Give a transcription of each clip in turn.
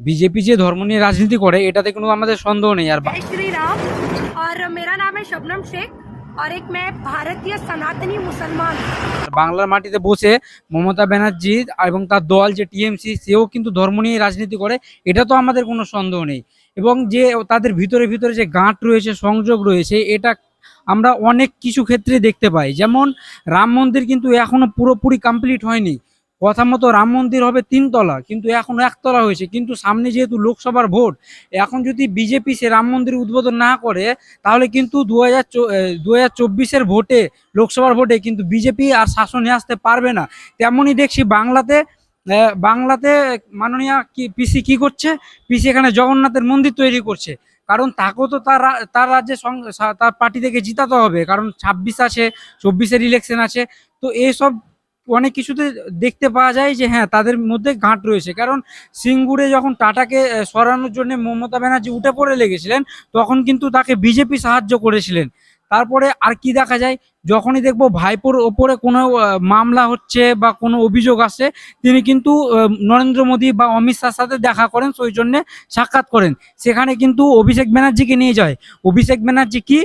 BJP যে ধর্ম নিয়ে রাজনীতি করে এটাতে কোনো আমাদের সন্দেহ নেই আর শবনম শেখ। মুসলমান। বাংলার মাটিতে বসে মমতা ব্যানার্জি এবং তার দল যে টিএমসি সেও কিন্তু ধর্ম নিয়ে রাজনীতি করে এটা তো আমাদের কোনো সন্দেহ নেই। এবং যে তাদের ভিতরে ভিতরে যে গাঁট রয়েছে সংযোগ রয়েছে এটা আমরা অনেক কিছু ক্ষেত্রে দেখতে পাই। যেমন রাম মন্দির কিন্তু এখনও পুরোপুরি কমপ্লিট হয়নি। কথা মতো রাম মন্দির হবে তিনতলা, কিন্তু এখন একতলা হয়েছে, কিন্তু সামনে যেহেতু লোকসভার ভোট, এখন যদি বিজেপি সে রাম মন্দির উদ্বোধন না করে, তাহলে কিন্তু দু হাজার দু হাজার চব্বিশের ভোটে, লোকসভার ভোটে কিন্তু বিজেপি আর শাসনে আসতে পারবে না। তেমনই দেখছি বাংলাতে বাংলাতে মাননীয় কি পিসি কি করছে? পিসি এখানে জগন্নাথের মন্দির তৈরি করছে। কারণ তাকেও তো তার তার রাজ্যে তার পার্টি থেকে জিতাতে হবে, কারণ ছাব্বিশ আছে, চব্বিশের ইলেকশন আছে। তো এইসব অনেক কিছুতে দেখতে পাওয়া যায় যে হ্যাঁ তাদের মধ্যে গাঁট রয়েছে। কারণ সিঙ্গুরে যখন টাটাকে সরানোর জন্য মমতা ব্যানার্জি উঠে পড়ে লেগেছিলেন, তখন কিন্তু তাকে বিজেপি সাহায্য করেছিলেন। তারপরে আর কি দেখা যায়, যখনই দেখব ভাইপোর ওপরে কোনো মামলা হচ্ছে বা কোনো অভিযোগ আসে, তিনি কিন্তু নরেন্দ্র মোদী বা অমিত শাহর সাথে দেখা করেন, সেই জন্য সাক্ষাৎ করেন। সেখানে কিন্তু অভিষেক ব্যানার্জিকে নিয়ে যায়। অভিষেক ব্যানার্জি কি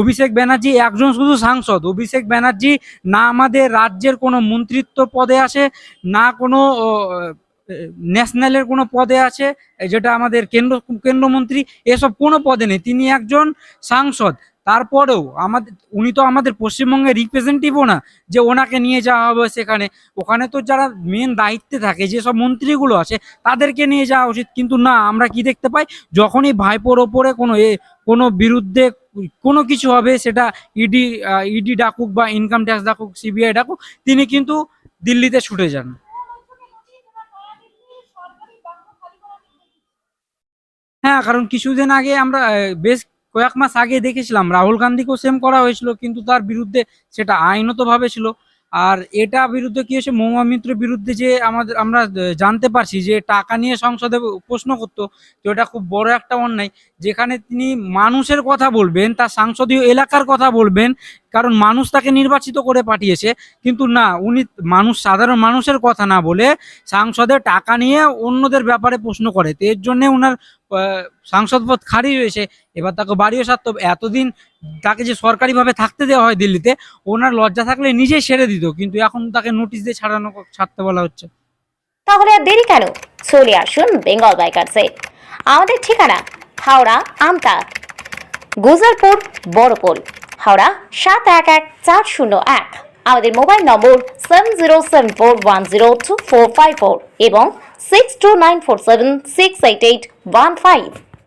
অভিষেক ব্যানার্জি একজন শুধু সাংসদ। অভিষেক ব্যানার্জি না আমাদের রাজ্যের কোনো মন্ত্রিত্ব পদে আছে না কোনো ন্যাশনালের কোনো পদে আছে যেটা আমাদের কেন্দ্র, কেন্দ্রমন্ত্রী, এসব কোনো পদে নেই। তিনি একজন সাংসদ। তারপরেও আমাদের উনি তো আমাদের পশ্চিমবঙ্গের রিপ্রেজেন্টেটিভও না, যে ওনাকে নিয়ে যাওয়া হবে সেখানে। ওখানে তো যারা মেন দায়িত্বে থাকে, যেসব মন্ত্রীগুলো আছে, তাদেরকে নিয়ে যাওয়া উচিত। কিন্তু না, আমরা কি দেখতে পাই? যখনই ভাইপোর ওপরে কোনো এ, কোনো বিরুদ্ধে কোনো কিছু হবে, সেটা ইডি ইডি ডাকুক বা ইনকাম ট্যাক্স ডাকুক সিবিআই ডাকুক, তিনি কিন্তু দিল্লিতে ছুটে যান। হ্যাঁ কারণ কিছুদিন আগে আমরা বেশ কয়েক মাস আগে দেখেছিলাম, রাহুল গান্ধীকেও সেম করা হয়েছিল, কিন্তু তার বিরুদ্ধে সেটা আইনতভাবে ছিল। আর এটা বিরুদ্ধে কি হয়েছে মৌমা মিত্র বিরুদ্ধে যে আমাদের, আমরা জানতে পারছি যে টাকা নিয়ে সংসদে প্রশ্ন করতো তো এটা খুব বড় একটা অন্যায়, যেখানে তিনি মানুষের কথা বলবেন, তার সাংসদীয় এলাকার কথা বলবেন কারণ মানুষ তাকে নির্বাচিত করে পাঠিয়েছে। কিন্তু না, উনি মানুষ, সাধারণ মানুষের কথা না বলে সাংসদে টাকা নিয়ে অন্যদের ব্যাপারে প্রশ্ন করে। তো এর জন্য ওনার সাংসদ পদ খারিজ হয়েছে। এবার তাকে বাড়িও সারতে এতদিন তাকে যে সরকারিভাবে থাকতে দেওয়া হয় দিল্লিতে, ওনার লজ্জা থাকলে নিজেই সেরে দিত। কিন্তু এখন তাকে নোটিশ দিয়ে ছাড়ানো, ছাড়তে বলা হচ্ছে। তাহলে আর দেরি কেন? চলে আসুন বেঙ্গল বাইকার্সে আমাদের ঠিকানা, হাওড়া, আমতা। গুজরপুর বড়পোল। হাওড়া সাত এক এক চার শূন্য এক। আমাদের mobile number seven zero seven four one zero two four five four এবং six two nine four seven six eight eight one five